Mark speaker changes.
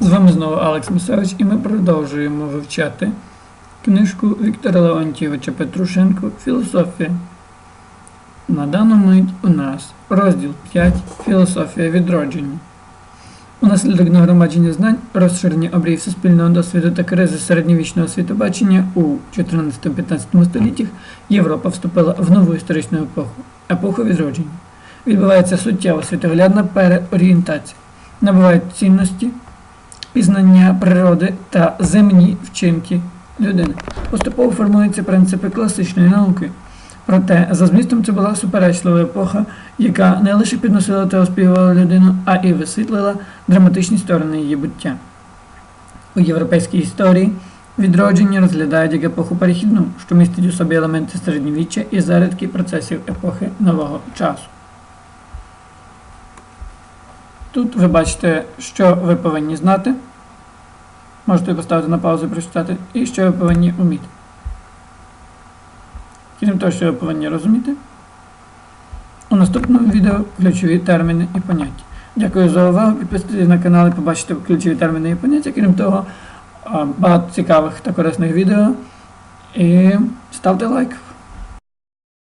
Speaker 1: З вами знову Алекс Місевич і ми продовжуємо вивчати книжку Віктора Леонтьєвича Петрушенко Філософія. На даному мить у нас розділ 5 Філософія відродження. Унаслідок нагромадження знань, розширення обріїв суспільного досвіду та кризи середньовічного світобачення у 14-15 століттях Європа вступила в нову історичну епоху епоху відродження. Відбувається суттєва світоглядна переорієнтація. Набувають цінності, пізнання природи та земні вчинки людини. Поступово формуються принципи класичної науки. Проте за змістом це була суперечлива епоха, яка не лише підносила та оспівувала людину, а і висвітлила драматичні сторони її буття. У європейській історії відродження розглядають як епоху перехідну, що містить у собі елементи середньовіччя і зарядки процесів епохи нового часу. Тут ви бачите, що ви повинні знати. Можете поставити на паузу і прочитати, і що ви повинні вміти. Крім того, що ви повинні розуміти. У наступному відео ключові терміни і поняття. Дякую за увагу. Підписуйтесь на канал і побачите ключові терміни і поняття. Крім того, багато цікавих та корисних відео. І ставте лайк.